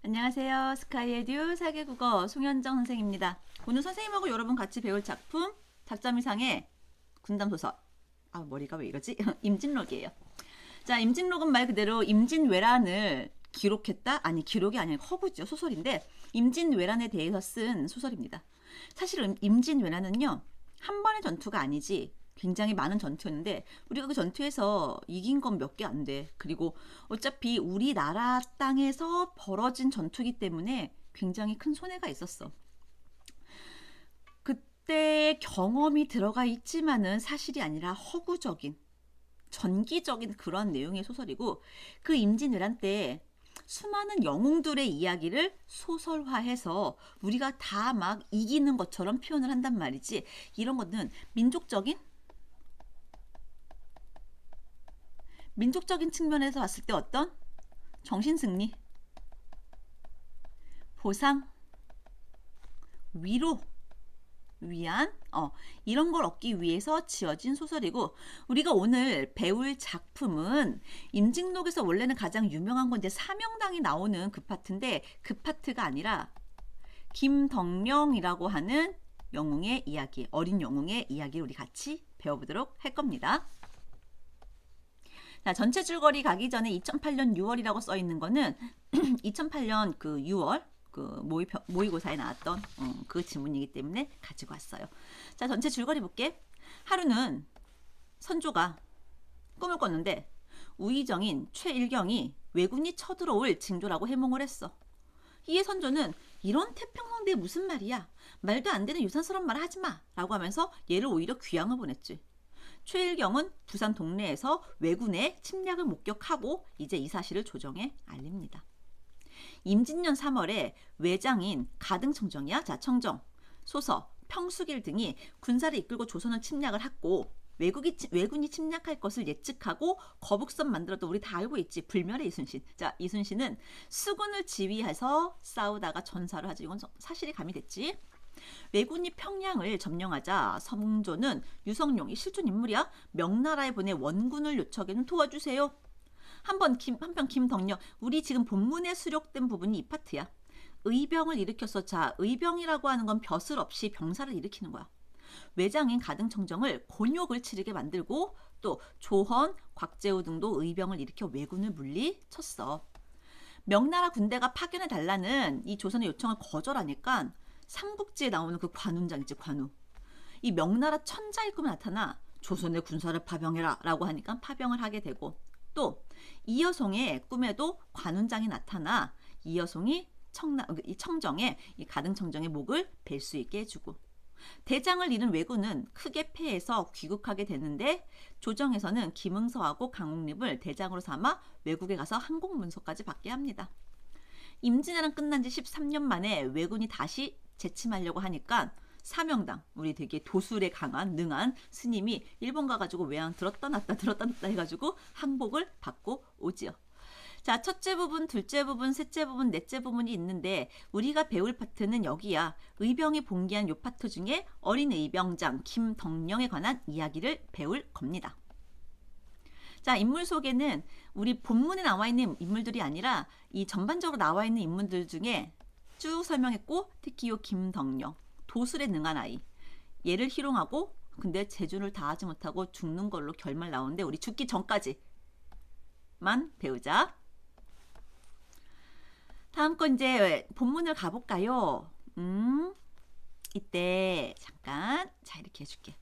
안녕하세요. 스카이에듀 사계국어 송현정 선생입니다. 오늘 선생님하고 여러분 같이 배울 작품 작자미상의 군담 소설. 아 머리가 왜 이러지? 임진록이에요. 자 임진록은 말 그대로 임진왜란을 기록했다? 아니 기록이 아니라 허구죠. 소설인데 임진왜란에 대해서 쓴 소설입니다. 사실은 임진왜란은요 한 번의 전투가 아니지 굉장히 많은 전투였는데 우리가 그 전투에서 이긴 건 몇 개 안 돼. 그리고 어차피 우리나라 땅에서 벌어진 전투기 때문에 굉장히 큰 손해가 있었어. 그때 경험이 들어가 있지만은 사실이 아니라 허구적인 전기적인 그런 내용의 소설이고 그 임진왜란 때 수많은 영웅들의 이야기를 소설화해서 우리가 다 막 이기는 것처럼 표현을 한단 말이지. 이런 거는 민족적인 민족적인 측면에서 봤을 때 어떤? 정신승리, 보상, 위로, 위안, 어, 이런 걸 얻기 위해서 지어진 소설이고, 우리가 오늘 배울 작품은 임진록에서 원래는 가장 유명한 건 이제 사명당이 나오는 그 파트인데, 그 파트가 아니라 김덕령이라고 하는 영웅의 이야기, 어린 영웅의 이야기를 우리 같이 배워보도록 할 겁니다. 자, 전체 줄거리 가기 전에 2008년 6월이라고 써 있는 거는 2008년 그 6월 그 모의, 모의고사에 나왔던 어, 그 지문이기 때문에 가지고 왔어요. 자, 전체 줄거리 볼게. 하루는 선조가 꿈을 꿨는데 우의정인 최일경이 왜군이 쳐들어올 징조라고 해몽을 했어. 이에 선조는 이런 태평성대에 무슨 말이야? 말도 안 되는 유산스러운 말 하지 마! 라고 하면서 얘를 오히려 귀양을 보냈지. 최일경은 부산 동네에서 왜군의 침략을 목격하고 이제 이 사실을 조정에 알립니다. 임진년 3월에 외장인 가등청정이야, 자 청정, 소서, 평수길 등이 군사를 이끌고 조선을 침략을 했고 외국이 외군이 침략할 것을 예측하고 거북선 만들어도 우리 다 알고 있지 불멸의 이순신. 자 이순신은 수군을 지휘해서 싸우다가 전사를 하지 이건 사실이 가미됐지. 왜군이 평양을 점령하자 성조는 유성룡이 실존 인물이야. 명나라에 보내 원군을 요청해는 도와주세요. 한번 김 한편 김덕령 우리 지금 본문에 수록된 부분이 이 파트야. 의병을 일으켜서 자 의병이라고 하는 건 벼슬 없이 병사를 일으키는 거야. 외장인 가등청정을 곤욕을 치르게 만들고 또 조헌, 곽재우 등도 의병을 일으켜 왜군을 물리쳤어. 명나라 군대가 파견해 달라는 이 조선의 요청을 거절하니까 삼국지에 나오는 그 관운장 있지 관우. 이 명나라 천자의 꿈에 나타나 조선의 군사를 파병해라 라고 하니까 파병을 하게 되고 또 이여송의 꿈에도 관운장이 나타나 이여송이 청나, 이 청정에 이 가등 청정의 목을 벨 수 있게 해주고 대장을 잃은 왜군은 크게 패해서 귀국하게 되는데 조정에서는 김응서하고 강옥립을 대장으로 삼아 외국에 가서 항공문서까지 받게 합니다. 임진왜란 끝난 지 13년 만에 왜군이 다시 재침하려고 하니까 사명당 우리 되게 도술에 강한 능한 스님이 일본 가가지고 외양 들었다 놨다 들었다 놨다 해가지고 항복을 받고 오지요. 자, 첫째 부분, 둘째 부분, 셋째 부분, 넷째 부분이 있는데 우리가 배울 파트는 여기야. 의병이 봉기한 요 파트 중에 어린 의병장 김덕령에 관한 이야기를 배울 겁니다. 자, 인물 소개는 우리 본문에 나와 있는 인물들이 아니라 이 전반적으로 나와 있는 인물들 중에 쭉 설명했고 특히 요 김덕령 도술에 능한 아이 얘를 희롱하고 근데 재준을 다하지 못하고 죽는 걸로 결말 나오는데 우리 죽기 전까지만 배우자. 다음 건 이제 본문을 가볼까요? 음, 이때 잠깐 자 이렇게 해줄게.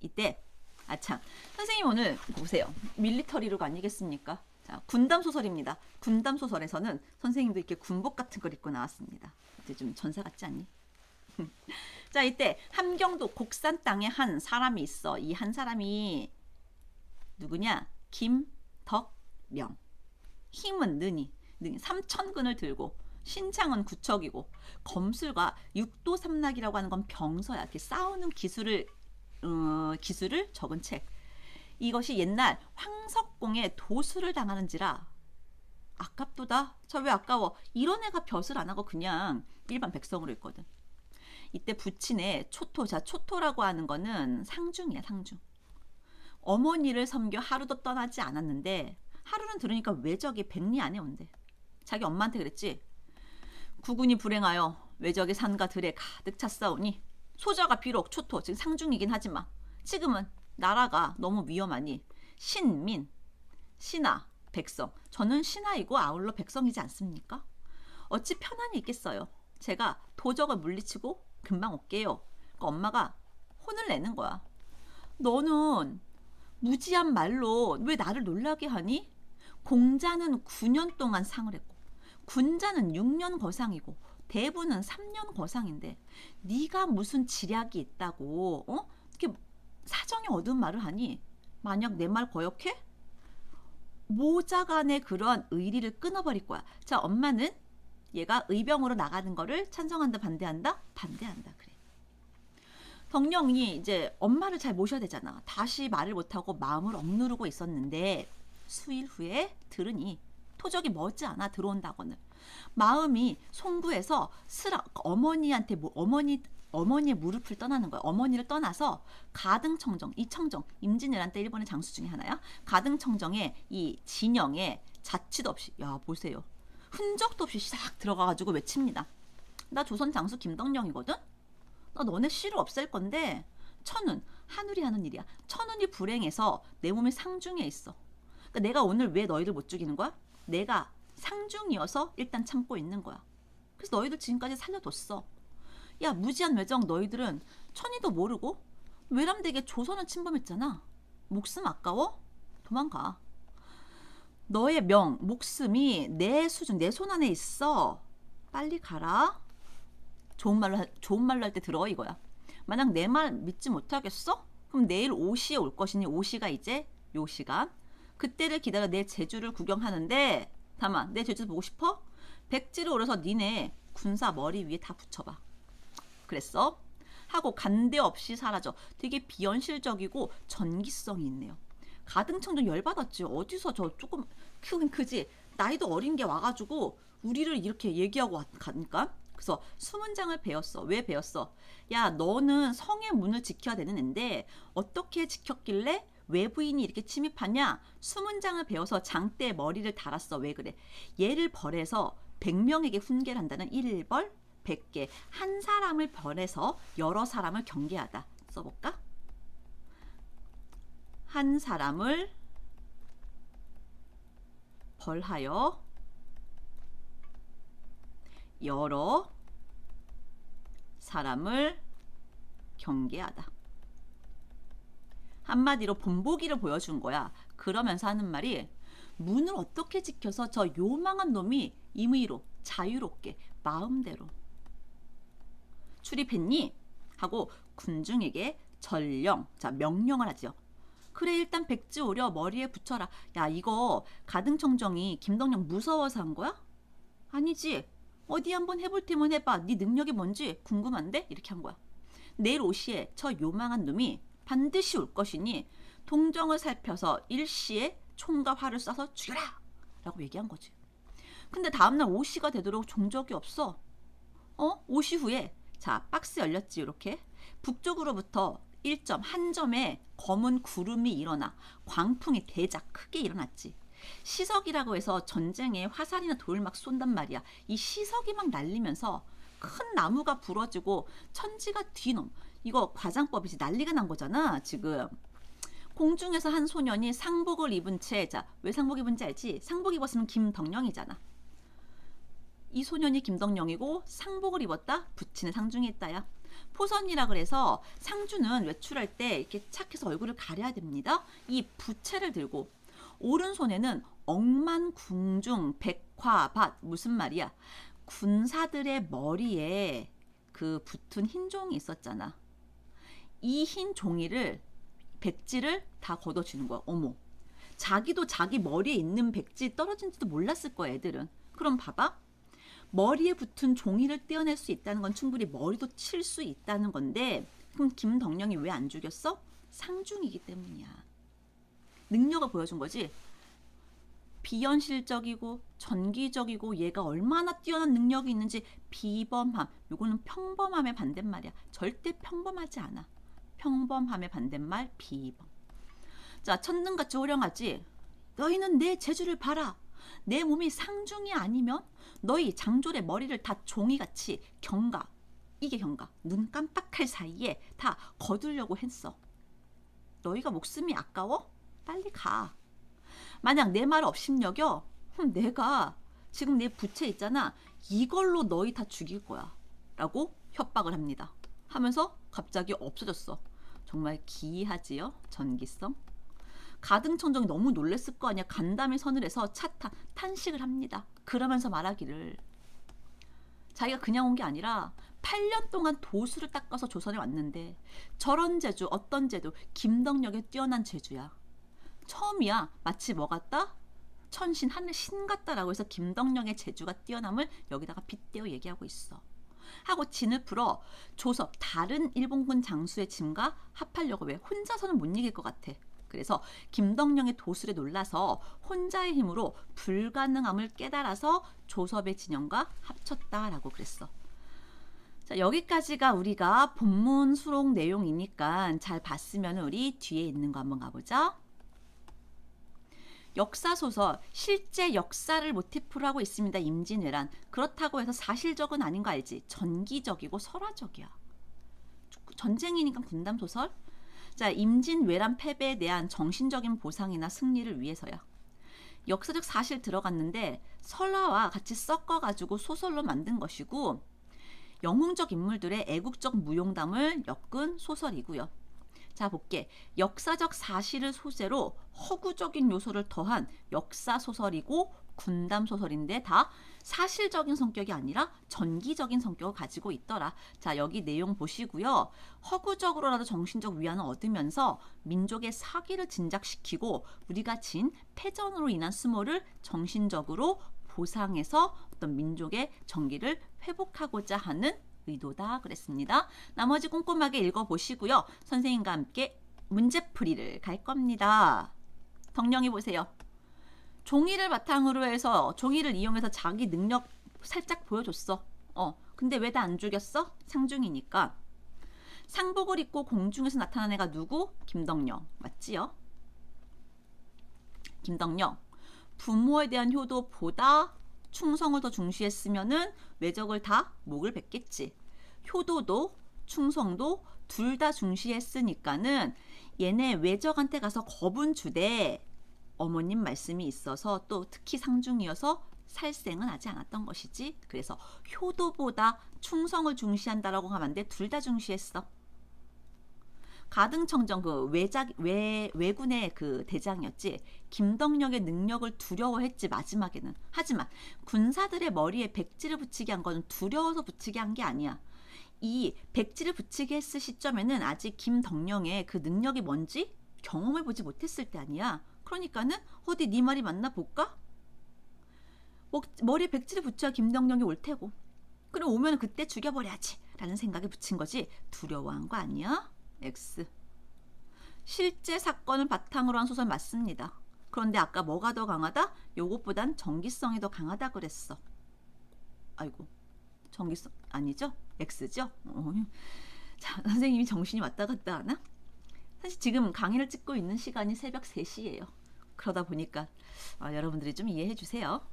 이때 아참 선생님 오늘 보세요 밀리터리로 아니겠습니까? 자 군담 소설입니다. 군담 소설에서는 선생님도 이렇게 군복 같은 걸 입고 나왔습니다. 이제 좀 전사 같지 않니? 자 이때 함경도 곡산 땅에 한 사람이 있어. 이 한 사람이 누구냐? 김덕령. 힘은 느니. 능이 삼천근을 들고 신창은 구척이고 검술과 육도삼락이라고 하는 건 병서야. 이렇게 싸우는 기술을 어, 기술을 적은 책. 이것이 옛날 황석공의 도수를 당하는지라 아깝도다. 저 왜 아까워? 이런 애가 벼슬 안 하고 그냥 일반 백성으로 있거든. 이때 부친의 초토, 자 초토라고 하는 거는 상중이야 상중. 어머니를 섬겨 하루도 떠나지 않았는데 하루는 들으니까 왜 저기 백리 안에 온대. 자기 엄마한테 그랬지. 구군이 불행하여 외적의 산과 들에 가득 찼사오니 소자가 비록 초토 즉 상중이긴 하지만 지금은 나라가 너무 위험하니 신민 신하 백성 저는 신하이고 아울러 백성이지 않습니까? 어찌 편안히 있겠어요. 제가 도적을 물리치고 금방 올게요. 그러니까 엄마가 혼을 내는 거야. 너는 무지한 말로 왜 나를 놀라게 하니? 공자는 9년 동안 상을 했고 군자는 6년 거상이고 대부는 3년 거상인데 네가 무슨 지략이 있다고 어? 이렇게 사정이 어두운 말을 하니 만약 내 말 거역해? 모자간의 그러한 의리를 끊어버릴 거야. 자, 엄마는 얘가 의병으로 나가는 거를 찬성한다, 반대한다? 반대한다. 그래. 덕령이 이제 엄마를 잘 모셔야 되잖아. 다시 말을 못하고 마음을 억누르고 있었는데 수일 후에 들으니 토적이 머지않아 들어온다거늘 마음이 송구해서 스라 어머니한테 뭐 어머니 어머니의 무릎을 떠나는 거야. 어머니를 떠나서 가등청정 이 청정 임진왜란 때 일본의 장수 중에 하나야. 가등청정의 이 진영에 자취도 없이 야 보세요. 흔적도 없이 싹 들어가가지고 외칩니다. 나 조선 장수 김덕령이거든. 나 너네 씨를 없앨 건데 천운 하늘이 하는 일이야. 천운이 불행해서 내 몸이 상중에 있어. 그러니까 내가 오늘 왜 너희를 못 죽이는 거야? 내가 상중이어서 일단 참고 있는 거야. 그래서 너희들 지금까지 살려뒀어. 야 무지한 외정 너희들은 천이도 모르고 외람되게 조선을 침범했잖아. 목숨 아까워? 도망가. 너의 명, 목숨이 내 수준, 내 손 안에 있어. 빨리 가라. 좋은 말로 할- 좋은 말로 할 때 들어 이거야. 만약 내 말 믿지 못하겠어? 그럼 내일 5시에 올 것이니 5시가 이제 요 시간. 그때를 기다려 내 제주를 구경하는데 다만 내 제주 보고 싶어? 백지를 오려서 니네 군사 머리 위에 다 붙여봐. 그랬어? 하고 간대 없이 사라져. 되게 비현실적이고 전기성이 있네요. 가등청정 열받았지. 어디서 저 조금 크긴 크지. 나이도 어린 게 와가지고 우리를 이렇게 얘기하고 왔- 가니까. 그래서 수문장을 배웠어. 왜 배웠어? 야, 너는 성의 문을 지켜야 되는 앤데 어떻게 지켰길래 외부인이 이렇게 침입하냐? 수문장을 배워서 장대에 머리를 달았어. 왜 그래? 얘를 벌해서 100명에게 훈계를 한다는 1벌 100개. 한 사람을 벌해서 여러 사람을 경계하다. 써볼까? 한 사람을 벌하여 여러 사람을 경계하다. 한마디로 본보기를 보여준 거야. 그러면서 하는 말이 문을 어떻게 지켜서 저 요망한 놈이 임의로 자유롭게 마음대로 출입했니? 하고 군중에게 전령, 자 명령을 하죠. 그래 일단 백지 오려 머리에 붙여라. 야 이거 가등청정이 김덕령 무서워서 한 거야? 아니지. 어디 한번 해볼 테면 해봐. 네 능력이 뭔지 궁금한데? 이렇게 한 거야. 내일 5시에 저 요망한 놈이 반드시 올 것이니 동정을 살펴서 일시에 총과 활을 쏴서 죽여라! 라고 얘기한 거지. 근데 다음날 5시가 되도록 종적이 없어. 어? 5시 후에 자 박스 열렸지 이렇게 북쪽으로부터 1점 한 점에 검은 구름이 일어나 광풍이 대작 크게 일어났지. 시석이라고 해서 전쟁에 화살이나 돌을 막 쏜단 말이야. 이 시석이 막 날리면서 큰 나무가 부러지고 천지가 뒤넘. 이거 과장법이지 난리가 난 거잖아 지금. 공중에서 한 소년이 상복을 입은 채, 자, 왜 상복 입은지 알지? 상복 입었으면 김덕령이잖아. 이 소년이 김덕령이고 상복을 입었다 부친의 상중에 있다야. 포선이라 그래서 상주는 외출할 때 이렇게 착해서 얼굴을 가려야 됩니다. 이 부채를 들고 오른손에는 억만 궁중 백화밭 무슨 말이야? 군사들의 머리에 그 붙은 흰 종이 있었잖아. 이 흰 종이를 백지를 다 걷어주는 거야. 어머. 자기도 자기 머리에 있는 백지 떨어진지도 몰랐을 거야, 애들은. 그럼 봐봐. 머리에 붙은 종이를 떼어낼 수 있다는 건 충분히 머리도 칠 수 있다는 건데 그럼 김덕령이 왜 안 죽였어? 상중이기 때문이야. 능력을 보여준 거지. 비현실적이고 전기적이고 얘가 얼마나 뛰어난 능력이 있는지 비범함. 요거는 평범함의 반대말이야. 절대 평범하지 않아. 평범함의 반대말 비범. 자, 천능같이 호령하지. 너희는 내 재주를 봐라. 내 몸이 상중이 아니면 너희 장졸의 머리를 다 종이같이 경가 이게 경가 눈 깜빡할 사이에 다 거두려고 했어. 너희가 목숨이 아까워? 빨리 가. 만약 내말 업신여겨? 그럼 내가 지금 내 부채 있잖아. 이걸로 너희 다 죽일 거야. 라고 협박을 합니다. 하면서 갑자기 없어졌어. 정말 기이하지요? 전기성. 가등청정이 너무 놀랬을 거 아니야. 간담회 서늘해서 차 타, 탄식을 합니다. 그러면서 말하기를 자기가 그냥 온 게 아니라 8년 동안 도수를 닦아서 조선에 왔는데 저런 제주 어떤 제도 김덕력에 뛰어난 제주야. 처음이야. 마치 뭐 같다? 천신 하늘 신 같다라고 해서 김덕령의 제주가 뛰어남을 여기다가 빗대어 얘기하고 있어. 하고 진을 풀어 조섭 다른 일본군 장수의 짐과 합하려고 왜 혼자서는 못 이길 것 같아. 그래서 김덕령의 도술에 놀라서 혼자의 힘으로 불가능함을 깨달아서 조섭의 진영과 합쳤다라고 그랬어. 자, 여기까지가 우리가 본문 수록 내용이니까 잘 봤으면 우리 뒤에 있는 거 한번 가보자. 역사 소설 실제 역사를 모티프로 하고 있습니다. 임진왜란 그렇다고 해서 사실적은 아닌 거 알지? 전기적이고 설화적이야. 전쟁이니까 군담 소설. 자 임진 왜란 패배에 대한 정신적인 보상이나 승리를 위해서야. 역사적 사실 들어갔는데 설화와 같이 섞어가지고 소설로 만든 것이고 영웅적 인물들의 애국적 무용담을 엮은 소설이고요. 자 볼게. 역사적 사실을 소재로 허구적인 요소를 더한 역사 소설이고 군담 소설인데 다 사실적인 성격이 아니라 전기적인 성격을 가지고 있더라. 자 여기 내용 보시고요. 허구적으로라도 정신적 위안을 얻으면서 민족의 사기를 진작시키고 우리가 진 패전으로 인한 수모를 정신적으로 보상해서 어떤 민족의 정기를 회복하고자 하는 의도다 그랬습니다. 나머지 꼼꼼하게 읽어보시고요. 선생님과 함께 문제풀이를 갈 겁니다. 덕령이 보세요. 종이를 바탕으로 해서 종이를 이용해서 자기 능력 살짝 보여줬어. 어, 근데 왜다안 죽였어? 상중이니까. 상복을 입고 공중에서 나타난 애가 누구? 김덕령. 맞지요? 김덕령. 부모에 대한 효도보다 충성을 더 중시했으면은 외적을 다 목을 뱉겠지. 효도도 충성도 둘 다 중시했으니까는 얘네 외적한테 가서 겁은 주되 어머님 말씀이 있어서 또 특히 상중이어서 살생은 하지 않았던 것이지. 그래서 효도보다 충성을 중시한다라고 하면 안 돼. 둘 다 중시했어. 가등청정 그 외작 외 외군의 그 대장이었지 김덕령의 능력을 두려워했지 마지막에는 하지만 군사들의 머리에 백지를 붙이게 한 거는 두려워서 붙이게 한 게 아니야 이 백지를 붙이게 했을 시점에는 아직 김덕령의 그 능력이 뭔지 경험해 보지 못했을 때 아니야 그러니까는 어디 네 말이 맞나 볼까 뭐, 머리에 백지를 붙여야 김덕령이 올 테고 그럼 오면 그때 죽여버려야지 라는 생각에 붙인 거지 두려워한 거 아니야? X. 실제 사건을 바탕으로 한 소설 맞습니다. 그런데 아까 뭐가 더 강하다? 요것보단 전기성이 더 강하다 그랬어. 아이고, 전기성 아니죠? X죠? 어. 자, 선생님이 정신이 왔다 갔다 하나? 사실 지금 강의를 찍고 있는 시간이 새벽 3시예요. 그러다 보니까 아, 여러분들이 좀 이해해 주세요.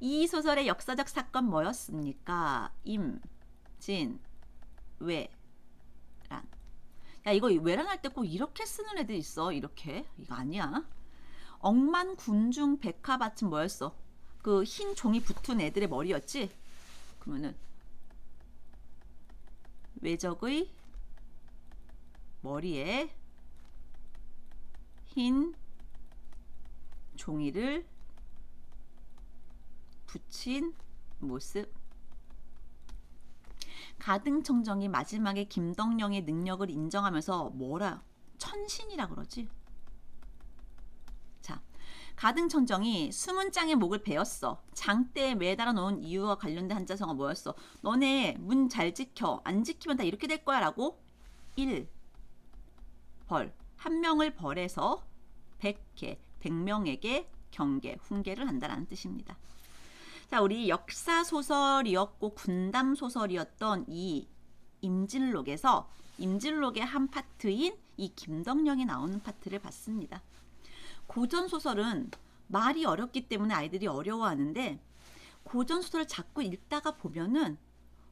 이 소설의 역사적 사건 뭐였습니까? 임, 진, 외, 야 이거 외란할 때 꼭 이렇게 쓰는 애들 있어 이렇게 이거 아니야 억만 군중 백화받침 뭐였어 그 흰 종이 붙은 애들의 머리였지 그러면은 외적의 머리에 흰 종이를 붙인 모습 가등청정이 마지막에 김덕령의 능력을 인정하면서 뭐라 천신이라 그러지. 자, 가등청정이 수문장의 목을 베었어. 장대에 매달아 놓은 이유와 관련된 한자성어 뭐였어? 너네 문 잘 지켜. 안 지키면 다 이렇게 될 거야. 라고 1. 벌. 한 명을 벌해서 100개, 100명에게 경계, 훈계를 한다라는 뜻입니다. 자, 우리 역사 소설이었고 군담 소설이었던 이 임진록에서 임진록의 한 파트인 이 김덕령이 나오는 파트를 봤습니다. 고전 소설은 말이 어렵기 때문에 아이들이 어려워하는데 고전 소설을 자꾸 읽다가 보면은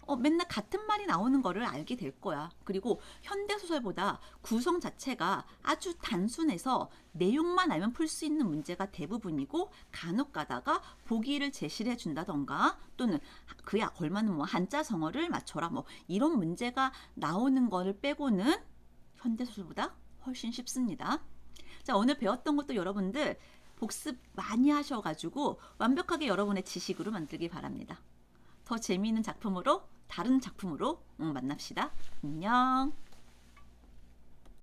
어, 맨날 같은 말이 나오는 거를 알게 될 거야. 그리고 현대 소설보다 구성 자체가 아주 단순해서 내용만 알면 풀 수 있는 문제가 대부분이고 간혹 가다가 보기를 제시를 해준다던가 또는 그야 걸맞는 뭐 한자 성어를 맞춰라 뭐 이런 문제가 나오는 거를 빼고는 현대 소설보다 훨씬 쉽습니다. 자 오늘 배웠던 것도 여러분들 복습 많이 하셔가지고 완벽하게 여러분의 지식으로 만들기 바랍니다. 더 재미있는 작품으로 다른 작품으로 음, 만납시다. 안녕.